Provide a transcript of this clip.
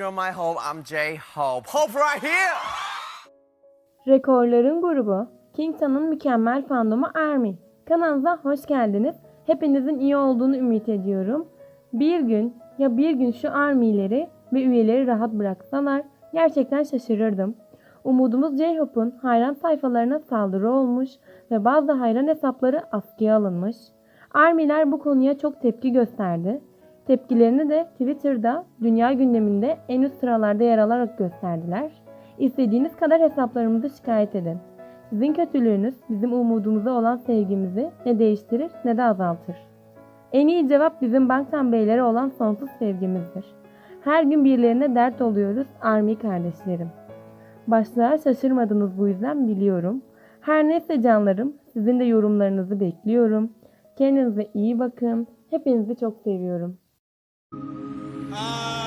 to my home. I'm J Hope. Hope right here. Rekorların grubu Kington'un mükemmel fandomu Army. Kanalımıza hoş geldiniz. Hepinizin iyi olduğunu ümit ediyorum. Bir gün ya bir gün şu Army'leri ve üyeleri rahat bıraksalar gerçekten şaşırırdım. Umudumuz J-Hope'un hayran sayfalarına saldırı olmuş ve bazı hayran hesapları askıya alınmış. Army'ler bu konuya çok tepki gösterdi. Tepkilerini de Twitter'da dünya gündeminde en üst sıralarda yer alarak gösterdiler. İstediğiniz kadar hesaplarımızı şikayet edin. Sizin kötülüğünüz bizim umudumuza olan sevgimizi ne değiştirir ne de azaltır. En iyi cevap bizim banktan beylere olan sonsuz sevgimizdir. Her gün birilerine dert oluyoruz Army kardeşlerim. Başlığa şaşırmadınız bu yüzden biliyorum. Her neyse canlarım sizin de yorumlarınızı bekliyorum. Kendinize iyi bakın. Hepinizi çok seviyorum. Ah.